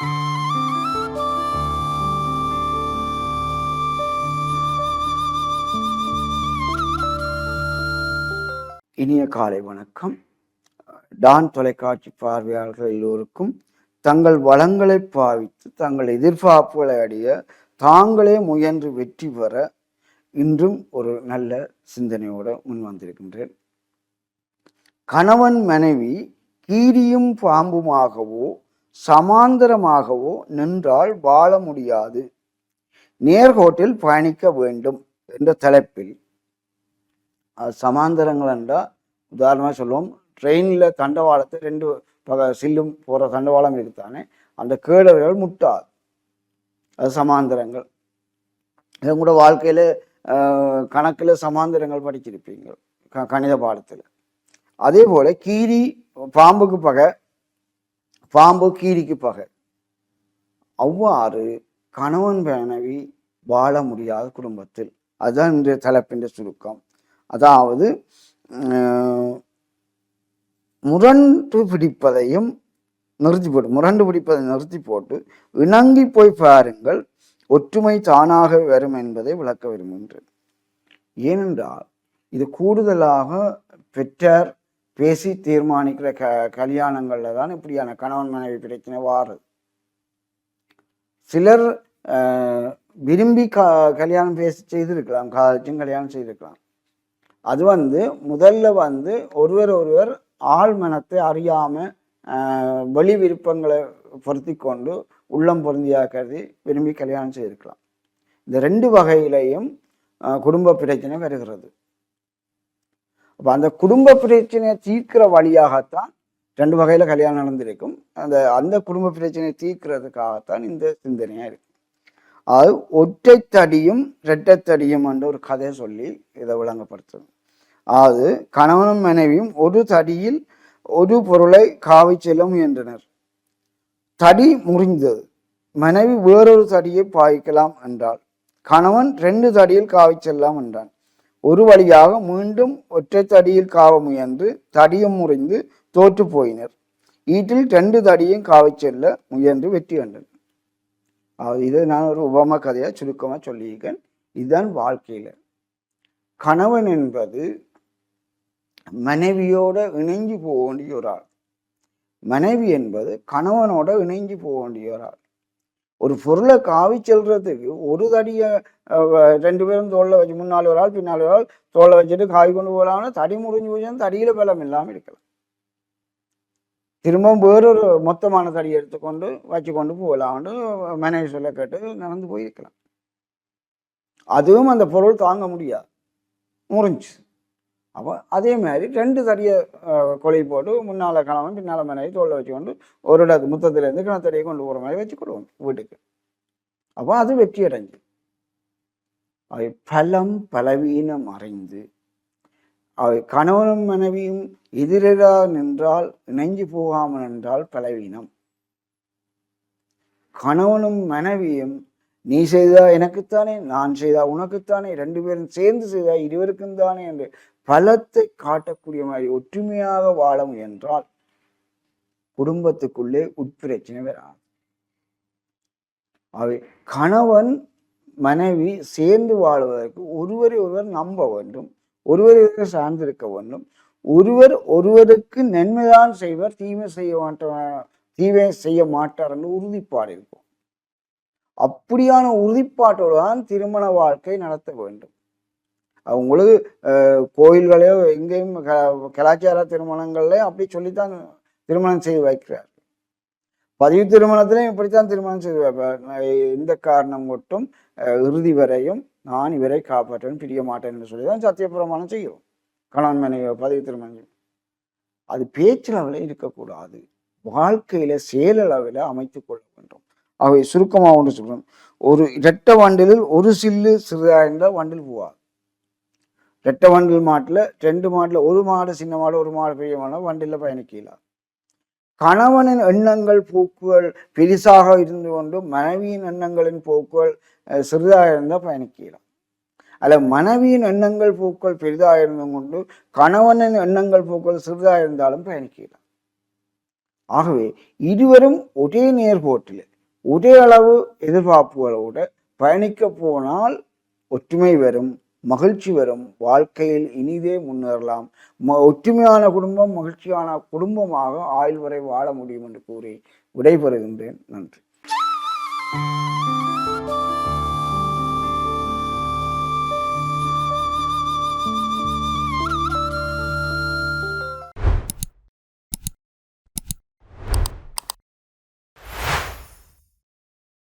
இனிய காலை வணக்கம். டான் தொலைக்காட்சி பார்வையாளர்கள் எல்லோருக்கும் தங்கள் வளங்களை பாவித்து தங்கள் எதிர்பார்ப்புகளை அடைய தாங்களே முயன்று வெற்றி பெற இன்றும் ஒரு நல்ல சிந்தனையோடு முன் வந்திருக்கின்றேன். கணவன் மனைவி கீரியும் பாம்புமாகவோ சமாந்தரமாகவோ நின்றால் வாழ முடியாது. நேர்கோட்டில் பயணிக்க வேண்டும் என்ற தலைப்பில். அது சமாந்தரங்கள் என்றால் உதாரணமாக சொல்லுவோம் ட்ரெயினில் தண்டவாளத்தை ரெண்டு பக சில்லும் போகிற தண்டவாளம் இருக்குதானே அந்த கேடவர்கள் முட்டாது அது சமாந்தரங்கள். இது கூட வாழ்க்கையில் கணக்கில் சமாந்தரங்கள் படிச்சிருப்பீங்க க கணித பாடத்தில். அதே போல் கீரி பாம்புக்கு பகை பாம்பு கீரிக்கு பகை. அவ்வாறு கணவன் மனைவி வாழ முடியாத குடும்பத்தில். அதுதான் இன்றைய தலைப்பின் சுருக்கம். அதாவது முரண்டு பிடிப்பதையும் நிறுத்தி போட்டு முரண்டு பிடிப்பதை நிறுத்தி போட்டு இணங்கி போய் பாருங்கள். ஒற்றுமை தானாக வரும் என்பதை விளக்க விரும்புகின்றேன். ஏனென்றால் இது கூடுதலாக பெற்றார் பேசி தீர்மானிக்கிற க கல்யாணங்களில் தான் இப்படியான கணவன் மனைவி பிரச்சனை வாருது சிலர் விரும்பி க கல்யாணம் பேசி செய்திருக்கலாம் காதலிச்சும் கல்யாணம் செய்திருக்கலாம். அது வந்து முதல்ல வந்து ஒருவர் ஒருவர் ஆள் மனத்தை அறியாமல் வெளி விருப்பங்களை பொருத்தி கொண்டு உள்ளம் பொருந்தியாக கருதி விரும்பி கல்யாணம் செய்திருக்கலாம். இந்த ரெண்டு வகையிலையும் குடும்ப பிரச்சனை வருகிறது. அப்போ அந்த குடும்ப பிரச்சனையை தீர்க்கிற வழியாகத்தான் ரெண்டு வகையில் கல்யாணம் நடந்திருக்கும். அந்த அந்த குடும்ப பிரச்சனையை தீர்க்கிறதுக்காகத்தான் இந்த சிந்தனையாக இருக்கு. அது ஒற்றைத்தடியும் இரட்டைத்தடியும் என்ற ஒரு கதையை சொல்லி இதை விளங்கப்படுத்தும். அது கணவனும் மனைவியும் ஒரு தடியில் ஒரு பொருளை காவி செல்ல முயன்றனர். தடி முறிந்தது. மனைவி வேறொரு தடியை பாய்க்கலாம் என்றாள். கணவன் ரெண்டு தடியில் காவி செல்லலாம் என்றான். ஒரு வழியாக மீண்டும் ஒற்றை தடியில் காவ முயன்று தடியும் முறிந்து தோற்று போயினர். ஈட்டில் ரெண்டு தடியும் காவி செல்ல முயன்று வெற்றி கண்டனர். அதாவது நான் ஒரு உபம கதையாக சுருக்கமாக சொல்லியிருக்கேன். இதுதான் வாழ்க்கையில். கணவன் என்பது மனைவியோட இணைஞ்சு போக வேண்டிய ஒரு ஆள். மனைவி என்பது கணவனோட இணைஞ்சு போக வேண்டிய ஒரு ஆள். ஒரு பொருளை காவி செல்றதுக்கு ஒரு தடியை ரெண்டு பேரும் தோல்ல வச்சு முன்னாள் ஒரு ஆள் பின்னால் ஒரு ஆள் தோலை வச்சுட்டு காவி கொண்டு போகலாம்னா தடி முறிஞ்சு போச்சு தடியில பலம் இல்லாமல் இருக்கலாம். திரும்பவும் வேறொரு மொத்தமான தடியை எடுத்துக்கொண்டு வச்சு கொண்டு போகலாம்னு மனைவி சொல்ல கேட்டு நடந்து போயிருக்கலாம். அதுவும் அந்த பொருள் தாங்க முடியாது. முறிஞ்சு அப்போ அதே மாதிரி ரெண்டு தடியை கொலை போட்டு முன்னால் கணவன் பின்னால் மனைவி தோலை வச்சு கொண்டு ஒரு இடத்து முத்தத்துலேருந்து கிணத்தடியை கொண்டு போகிற மாதிரி வச்சு கொடுவோம் வீட்டுக்கு அப்போ அது வெற்றி அடைஞ்சு அவை பலம் பலவீனம் அறைந்து அவை கணவனும் மனைவியும் எதிரெதிராக நின்றால் இணைஞ்சு போகாமல் நின்றால் பலவீனம் கணவனும் மனைவியும் நீ செய்தா எனக்குத்தானே நான் செய்தா உனக்குத்தானே ரெண்டு பேரும் சேர்ந்து செய்தா இருவருக்கும் தானே என்று பலத்தை காட்டக்கூடிய மாதிரி ஒற்றுமையாக வாழ முயன்றால் குடும்பத்துக்குள்ளே உட்பிரச்சனை வராது. அவை கணவன் மனைவி சேர்ந்து வாழ்வதற்கு ஒருவரை ஒருவர் நம்ப வேண்டும் ஒருவரை ஒருவர் சார்ந்திருக்க வேண்டும் ஒருவர் ஒருவருக்கு நன்மைதான் செய்வர் தீமை செய்ய மாட்டார் தீமை செய்ய மாட்டார் என்று உறுதிப்பாடு இருக்கும். அப்படியான உறுதிப்பாட்டோடு தான் திருமண வாழ்க்கை நடத்த வேண்டும். அவங்களுக்கு கோயில்களையோ எங்கேயும் க- கலாச்சார திருமணங்கள்லையும் அப்படி சொல்லித்தான் திருமணம் செய்து வைக்கிறார். பதிவு திருமணத்திலையும் இப்படித்தான் திருமணம் செய்து வைப்பார். எந்த காரணம் மட்டும் இறுதி வரையும் நான் இவரை காப்பாற்றேன் பிரிய மாட்டேன் என்று சொல்லி தான் சத்தியப்பிரமாணம் செய்யும் கணவன் மனைவி பதிவு திருமணம் செய்யும். அது பேச்சளவில் இருக்கக்கூடாது. வாழ்க்கையில செயலளவில் அமைத்துக் கொள்ள வேண்டும். அவை சுருக்கமாக ஒன்று சொல்றோம் ஒரு இரட்டை வண்டலில் ஒரு சில்லு சிறிதாயிருந்த வண்டில் போவார் ரெட்டை வண்டில் மாட்டில் ரெண்டு மாட்டில் ஒரு மாடு சின்ன மாடு ஒரு மாடு பெரிய மாடு வண்டியில் பயணிக்கலாம் கணவனின் எண்ணங்கள் போக்குகள் பெரிசாக இருந்து கொண்டு மனைவியின் எண்ணங்களின் போக்குகள் சிறிதாக இருந்தால் பயணிக்கலாம் அல்ல மனைவியின் எண்ணங்கள் போக்குகள் பெரிதாக இருந்து கொண்டு கணவனின் எண்ணங்கள் போக்குகள் சிறிதாக இருந்தாலும் பயணிக்கலாம் ஆகவே இருவரும் ஒரே நேர்கோட்டில் ஒரே அளவு எதிர்பார்ப்புகளோடு பயணிக்க போனால் ஒற்றுமை வரும் மகிழ்ச்சி வரும். வாழ்க்கையில் இனிதே முன்னேறலாம். ம- ஒற்றுமையான குடும்பம் மகிழ்ச்சியான குடும்பமாக ஆயுள் வரை வாழ முடியும் என்று கூறி விடைபெறுகின்றேன். நன்றி.